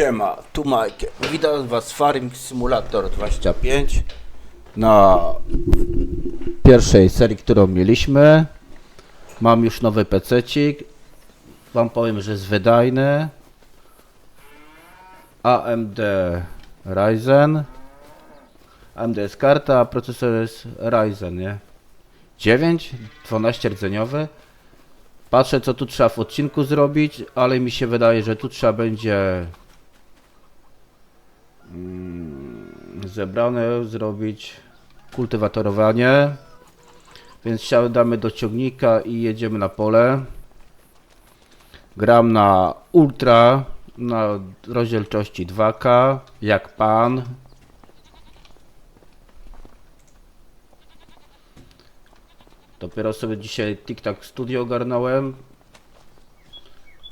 Siema, tu Mike. Witam Was Farming Simulator 25 na pierwszej serii, którą mieliśmy. Mam już nowy pececik. Wam powiem, że jest wydajny. AMD Ryzen. AMD jest karta, a procesor jest Ryzen, nie? 9, 12 rdzeniowy. Patrzę co tu trzeba w odcinku zrobić, ale mi się wydaje, że tu trzeba będzie zebrane zrobić kultywatorowanie. Więc siadamy do ciągnika i jedziemy na pole. Gram na ultra, na rozdzielczości 2K, jak pan. Dopiero sobie dzisiaj TikTok Studio ogarnąłem.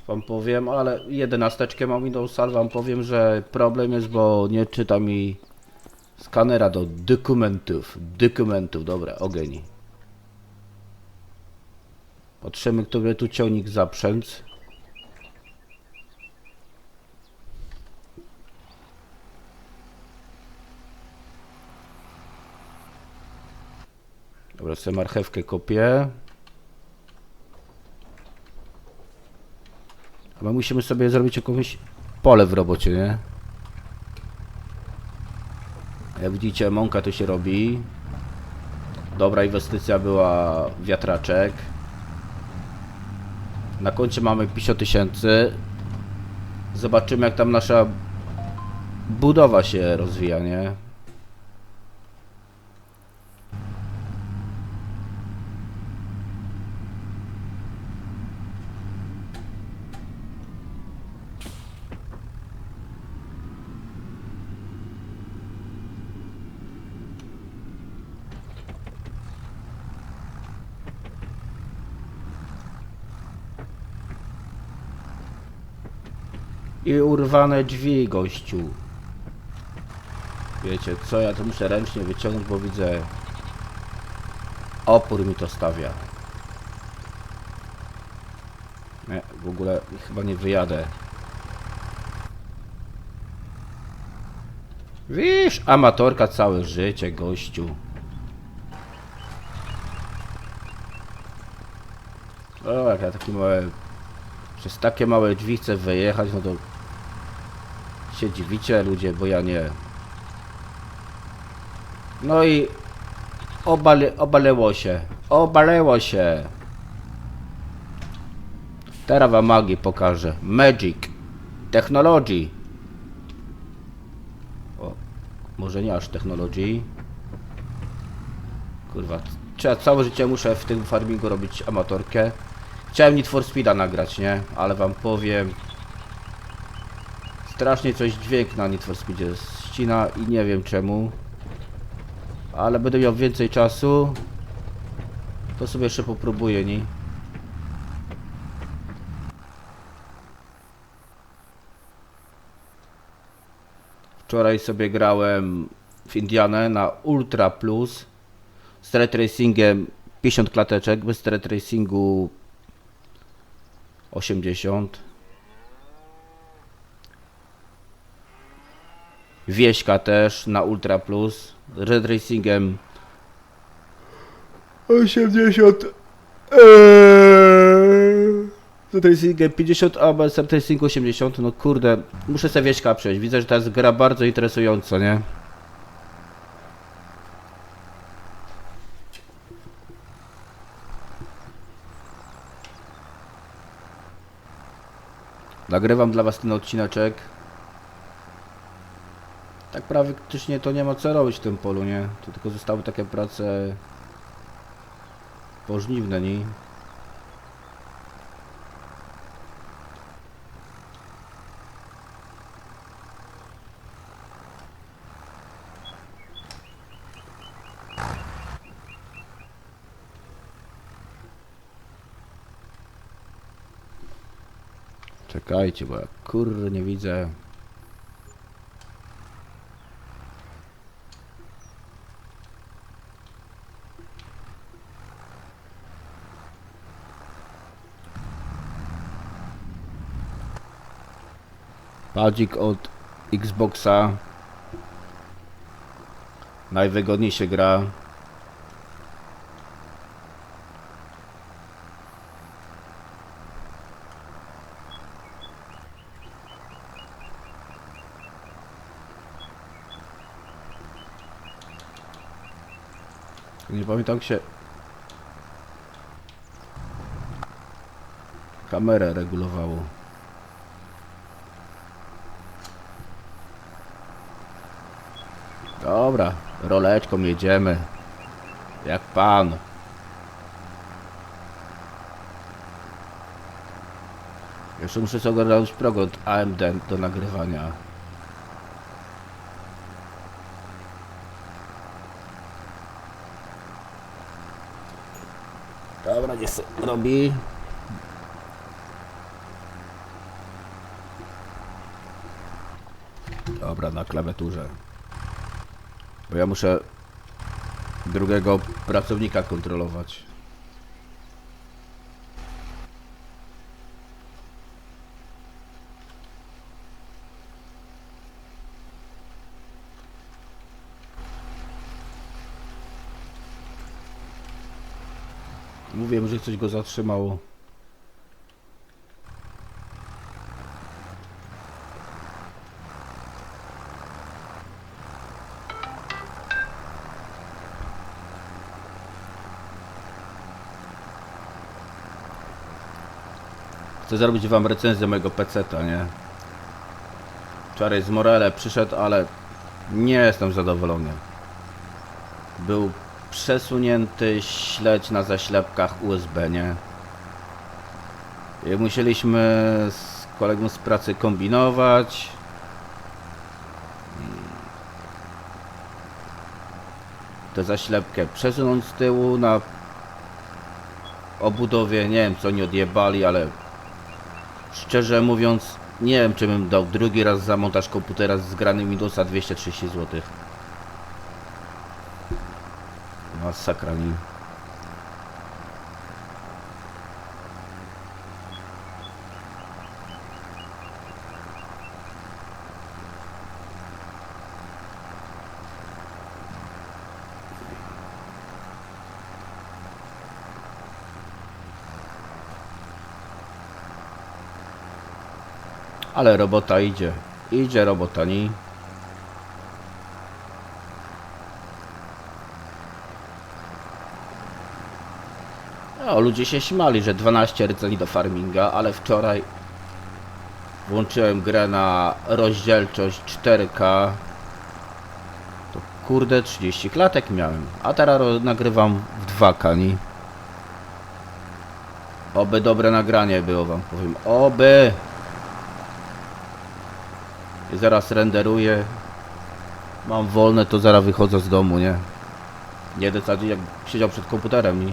Wam powiem, ale jedenasteczkę mam Windowsa, wam powiem, że problem jest, bo nie czyta mi skanera do dokumentów. Dokumentów, dobra, ogień. Patrzymy, który tu ciągnik zaprzęc. Dobra, sobie marchewkę kopię. Ale musimy sobie zrobić jakieś pole w robocie, nie? Jak widzicie, mąka tu się robi. Dobra inwestycja była wiatraczek. Na koncie mamy 50 tysięcy. Zobaczymy jak tam nasza budowa się rozwija, nie? I urwane drzwi, gościu. Wiecie co, ja to muszę ręcznie wyciągnąć, bo widzę... Opór mi to stawia. Nie, w ogóle chyba nie wyjadę. Wiesz, amatorka całe życie, gościu. O, jak ja takie małe... Przez takie małe drzwi chcę wyjechać, no to... Się dziwicie ludzie, bo ja nie. No i... Obale, obaleło się. Obaleło się. Teraz wam magii pokażę. Magic. Technology. O, może nie aż technology. Kurwa, trzeba całe życie muszę w tym farmingu robić amatorkę. Chciałem Need for Speeda nagrać, nie? Ale wam powiem... Strasznie coś dźwięk na Need for Speedzie ścina i nie wiem czemu. Ale będę miał więcej czasu. To sobie jeszcze popróbuję, nie? Wczoraj sobie grałem w Indianę na Ultra Plus z ray tracingiem 50 klateczek, bez ray tracingu 80 Wieśka też na Ultra Plus Red Racingem 80 Red Racingem 50, a bez Red Racing 80 No kurde, muszę sobie Wieśka przejść Widzę, że ta jest gra bardzo interesująca, nie? Nagrywam dla was ten odcineczek. Tak praktycznie to nie ma co robić w tym polu, nie? To tylko zostały takie prace pożniwne, nie? Czekajcie, bo ja kurde nie widzę. Padzik od Xboxa. Najwygodniej się gra. Nie pamiętam się kamerę regulowało. Dobra, roleczką jedziemy. Jak pan. Jeszcze muszę sobie ogarnąć program AMD do nagrywania. Dobra, nie se robi. Dobra, na klawiaturze. Bo ja muszę drugiego pracownika kontrolować. Mówiłem, że coś go zatrzymało. Chcę zrobić wam recenzję mojego peceta, nie? Wczoraj z Morele przyszedł, ale nie jestem zadowolony. Był przesunięty śledź na zaślepkach USB, nie? I musieliśmy z kolegą z pracy kombinować. Tę zaślepkę przesunąć z tyłu na obudowie. Nie wiem co oni odjebali, ale szczerze mówiąc nie wiem czy bym dał drugi raz za montaż komputera z zgranym Windowsa 230 zł. Masakra mi. Ale robota idzie. Idzie robota, nie? No, ludzie się śmiali, że 12 rdzeni do farminga, ale wczoraj włączyłem grę na rozdzielczość 4K. To kurde 30 klatek miałem, a teraz nagrywam w 2K, nie? Oby dobre nagranie było wam powiem. Oby! I zaraz renderuję. Mam wolne, to zaraz wychodzę z domu, nie? Nie decyduję jak siedział przed komputerem?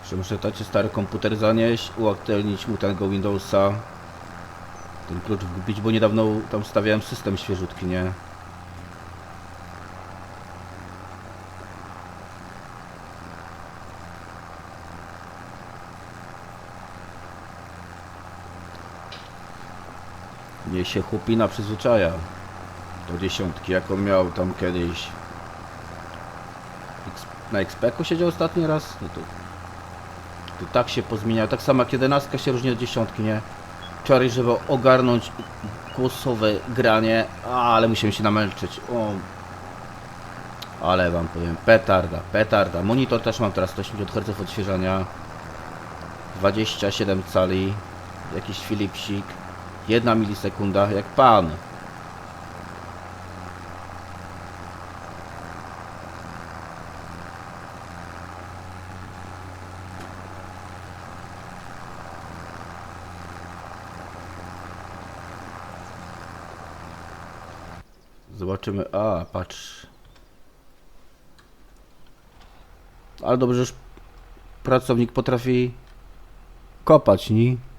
Jeszcze muszę tacie stary komputer zanieść, uaktualnić mu tego Windowsa. Ten klucz wgubić, bo niedawno tam stawiałem system świeżutki, nie? Nie się chłopina przyzwyczaja do dziesiątki, jaką miał tam kiedyś. Na XP-ku siedział ostatni raz? No to, to tak się pozmieniał. Tak samo jak 11 się różni od dziesiątki, nie? Wczoraj, żeby ogarnąć głosowe granie, a, ale musiałem się namęczyć. O, ale wam powiem, petarda, petarda. Monitor też mam teraz 180 Hz odświeżania. 27 cali. Jakiś Philipsik. Jedna milisekunda, jak pan. Zobaczymy. A, patrz. Ale dobrze, że pracownik potrafi kopać, nie?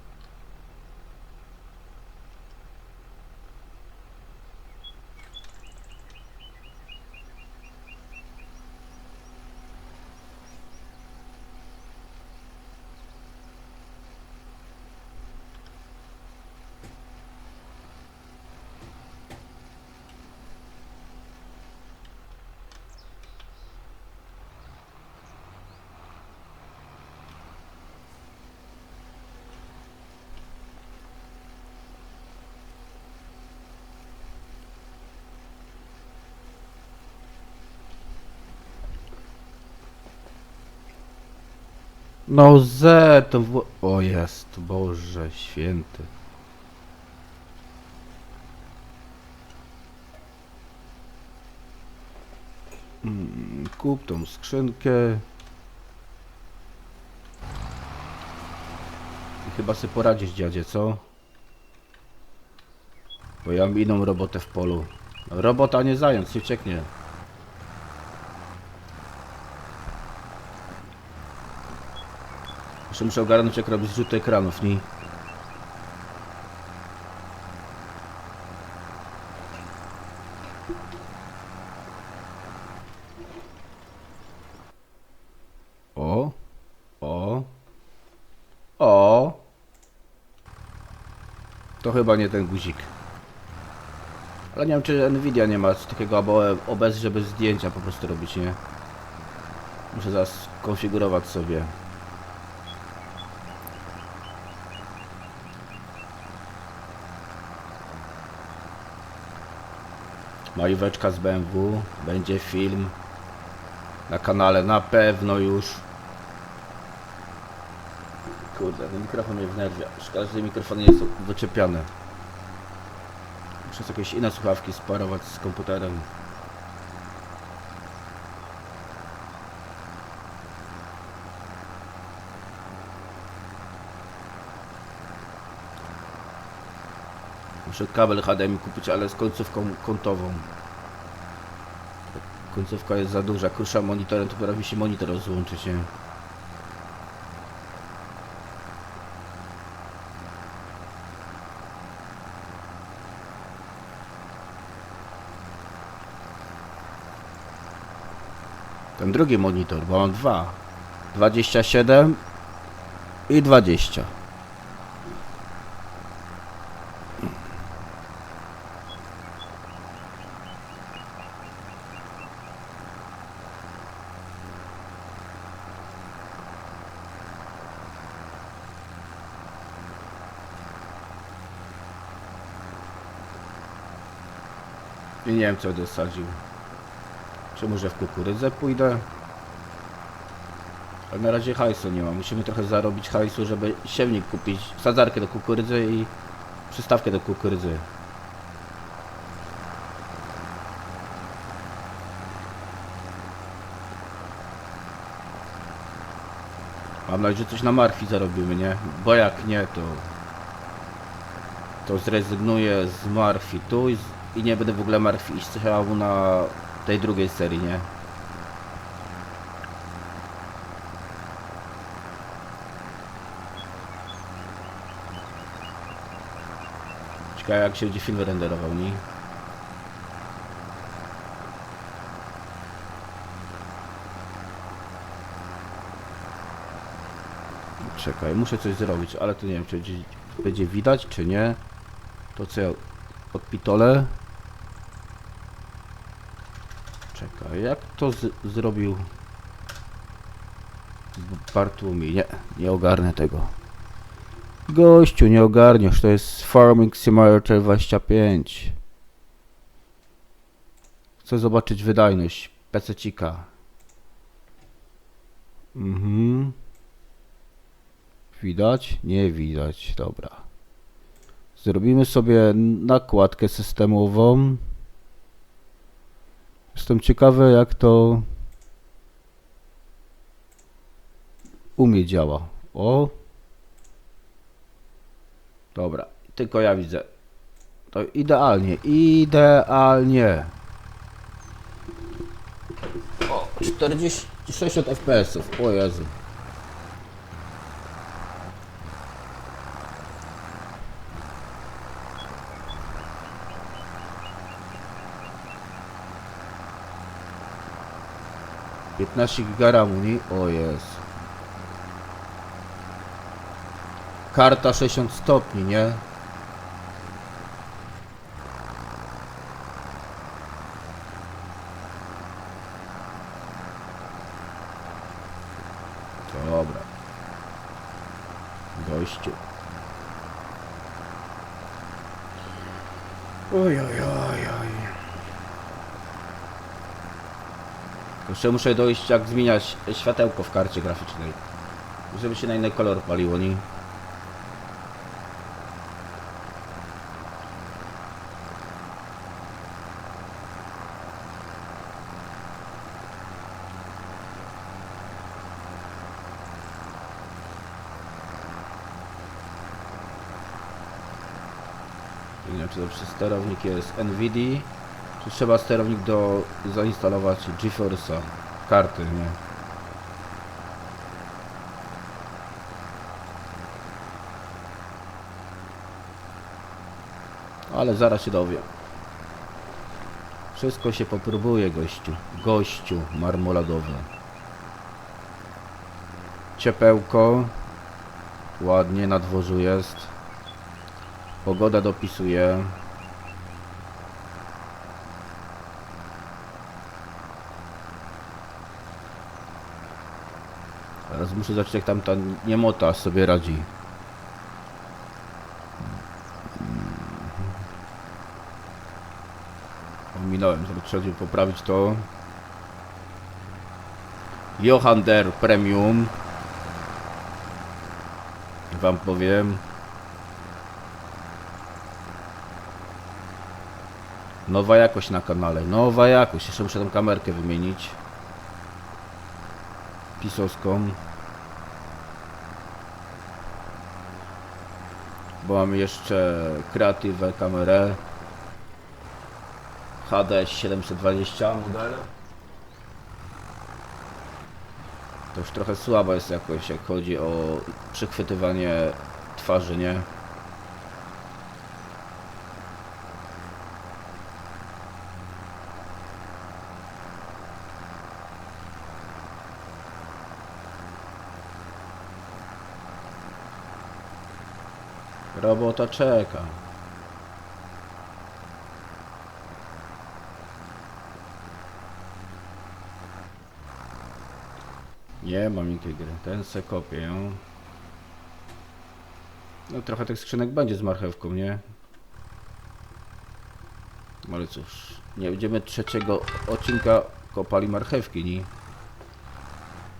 No Z to w... O jest, Boże święty. Mm, Kup tą skrzynkę. Chyba sobie poradzisz dziadzie, co? Bo ja mam inną robotę w polu. Robota nie zając, nie ucieknie. Jeszcze muszę ogarnąć jak robić zrzuty ekranów, nie? O, o, o. To chyba nie ten guzik. Ale nie wiem czy Nvidia nie ma takiego OBS, żeby zdjęcia po prostu robić, nie? Muszę zaraz konfigurować sobie. Majóweczka z BMW, będzie film na kanale, na pewno już. Kurde, ten mikrofon mnie wnerwia. Szkoda, że nie są doczepiane. Muszę jakieś inne słuchawki sparować z komputerem. Muszę kabel HDMI kupić, ale z końcówką kątową. Końcówka jest za duża, kruszam monitorem, to potrafi się monitor rozłączyć, nie? Ten drugi monitor, bo mam dwa. 27 i 20. wiem co będę sadził. Czy może w kukurydzę pójdę? Ale na razie hajsu nie ma. Musimy trochę zarobić hajsu, żeby siewnik kupić, sadzarkę do kukurydzy i przystawkę do kukurydzy. Mam nadzieję, że coś na marfi zarobimy, nie? Bo jak nie, to... To zrezygnuję z marfi tu i, i nie będę w ogóle marfi iść chyba na tej drugiej serii, nie? Ciekawe jak się będzie film renderował, nie? Czekaj, muszę coś zrobić, ale to nie wiem, czy będzie widać, czy nie. To co ja odpitolę. Jak to zrobił Bartłomiej? Nie, nie ogarnę tego. Gościu, nie ogarniesz, to jest Farming Simulator 25. Chcę zobaczyć wydajność PC-cika. Mhm. Widać? Nie widać, dobra. Zrobimy sobie nakładkę systemową. Jestem ciekawy jak to u mnie działa. O! Dobra, tylko ja widzę. To idealnie, idealnie. O, 46 FPS-ów, o Jezu. Piętnaście giga ramu, nie? O jest. Karta 60 stopni, nie? Dobra. Gościu. Oj, oj, oj, oj. Jeszcze muszę dojść jak zmieniać światełko w karcie graficznej. Żeby się na inny kolor paliło, nie? Nie wiem, czy to przez sterownik jest NVIDIA, trzeba sterownik do zainstalować GeForce'a, karty, nie? Ale zaraz się dowiem. Wszystko się popróbuje, gościu. Gościu marmoladowy. Ciepełko. Ładnie na dworzu jest. Pogoda dopisuje. Teraz muszę zobaczyć jak tam ta niemota sobie radzi. Ominąłem, żeby trzeba poprawić to. Johan der Premium. Wam powiem. Nowa jakość na kanale, nowa jakość. Jeszcze muszę tą kamerkę wymienić. Pisowską. Bo mamy jeszcze kreatywę kamerę. HD 720 model. To już trochę słaba jest jakość, jak chodzi o przechwytywanie twarzy, nie? Robota czeka. Nie mam miękkiej gry. Ten se kopię. No trochę tych skrzynek będzie z marchewką, nie? Ale cóż, nie będziemy trzeciego odcinka kopali marchewki, nie?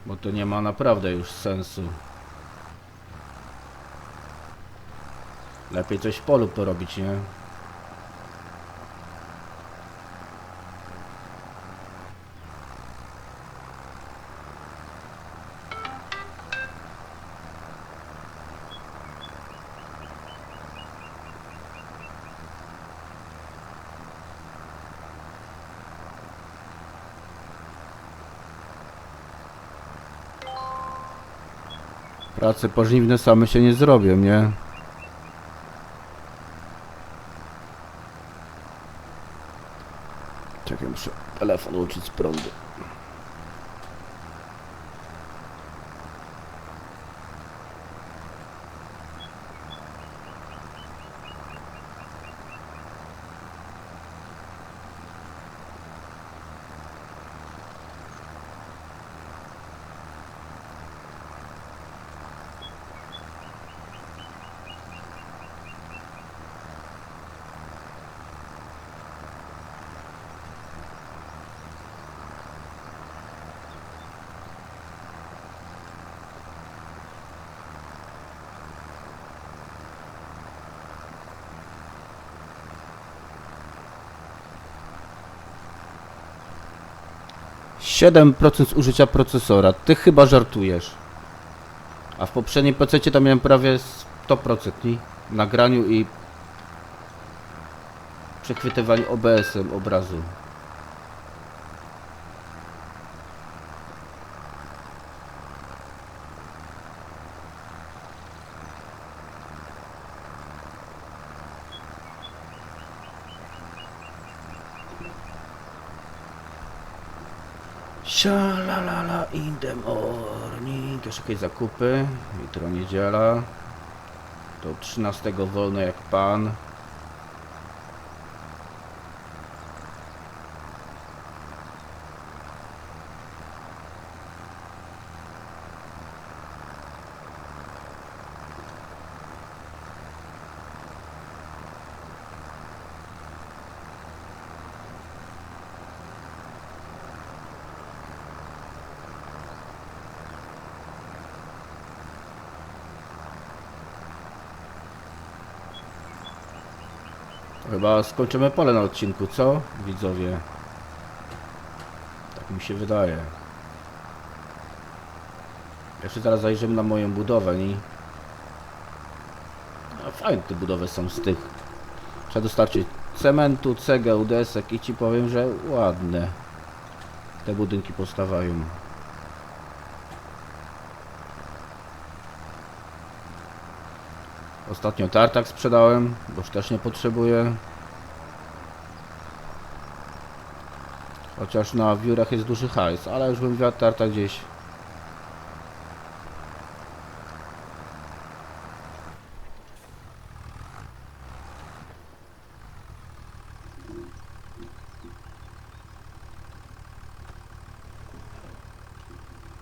Bo to nie ma naprawdę już sensu. Lepiej coś w polu porobić, nie? Prace pożniwne same się nie zrobią, nie? Czekaj, muszę telefon łączyć z prądu. Siedem procent zużycia procesora. Ty chyba żartujesz. A w poprzednim PC to miałem prawie 100% nie? w nagraniu i przechwytywaniu OBS-em obrazu. Sialalala in the morning. Jeszcze jakieś zakupy. Jutro niedziela. To 13 wolno jak pan. Chyba skończymy pole na odcinku, co? Widzowie. Tak mi się wydaje. Jeszcze zaraz zajrzymy na moją budowę i... No, fajne te budowy są z tych. Trzeba dostarczyć cementu, cegieł, desek i ci powiem, że ładne. Te budynki powstawają. Ostatnio tartak sprzedałem, bo już też nie potrzebuję. Chociaż na wiórach jest duży hajs, ale już bym wziął tartak gdzieś.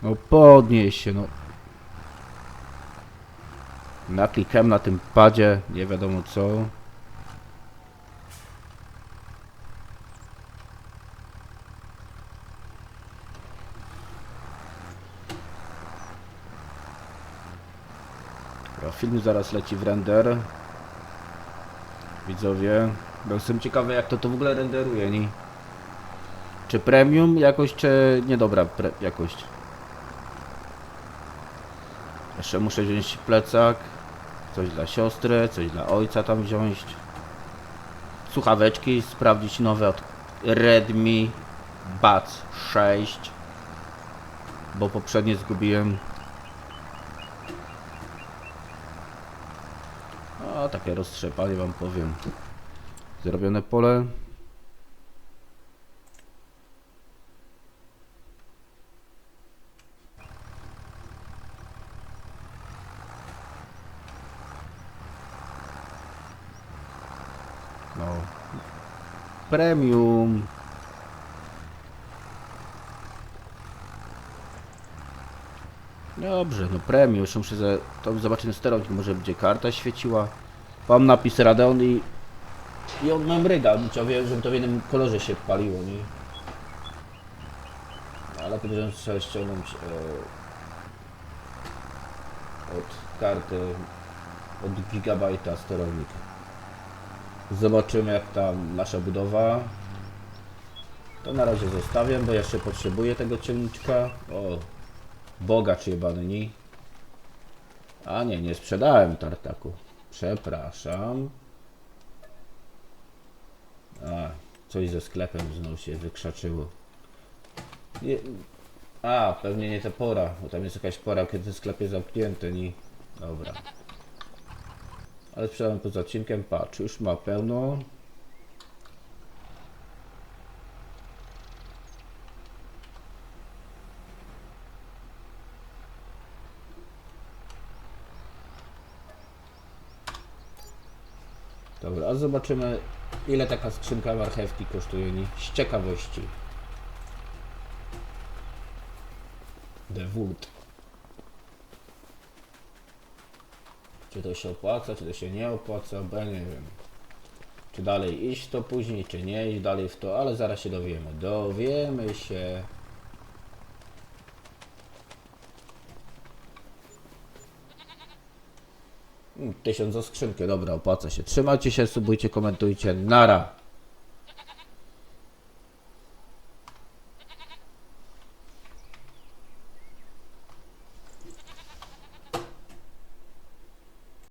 No podnieś się, no. Naklikałem na tym padzie, nie wiadomo co. Dobra, zaraz leci w render. Widzowie. Bo ciekawy jak to to w ogóle renderuje, nie? Czy premium jakość, czy niedobra jakość? Jeszcze muszę wziąć plecak. Coś dla siostry, coś dla ojca tam wziąć. Słuchaweczki, sprawdzić nowe od Redmi Buds 6. Bo poprzednie zgubiłem. Takie roztrzepanie wam powiem. Zrobione pole. No. Premium. Dobrze, no premium. Jeszcze muszę za, to zobaczyć na sterownik, może będzie karta świeciła. Mam napis Radeon i, i on mam ryga, żeby to w jednym kolorze się paliło, nie? Ale podejrzewam, że trzeba ściągnąć e, od karty, od gigabajta sterownik. Zobaczymy jak tam nasza budowa. To na razie zostawiam, bo jeszcze potrzebuję tego ciemniczka. O, bogacz jebany, nie? A nie, nie sprzedałem tartaku. Przepraszam. A, coś ze sklepem znowu się wykrzaczyło. Nie, a, pewnie nie ta pora, bo tam jest jakaś pora, kiedy sklep jest zamknięty, nie? Dobra. Ale sprzedałem poza odcinkiem, patrz, już ma pełno. Dobra, a zobaczymy ile taka skrzynka marchewki kosztuje, nie? Z ciekawości. The Wood. Czy to się opłaca, czy to się nie opłaca, bo ja nie wiem. Czy dalej iść w to później, czy nie iść dalej w to, ale zaraz się dowiemy. Dowiemy się. Tysiąc za skrzynkę, dobra, opłaca się. Trzymajcie się, subujcie, komentujcie. Nara.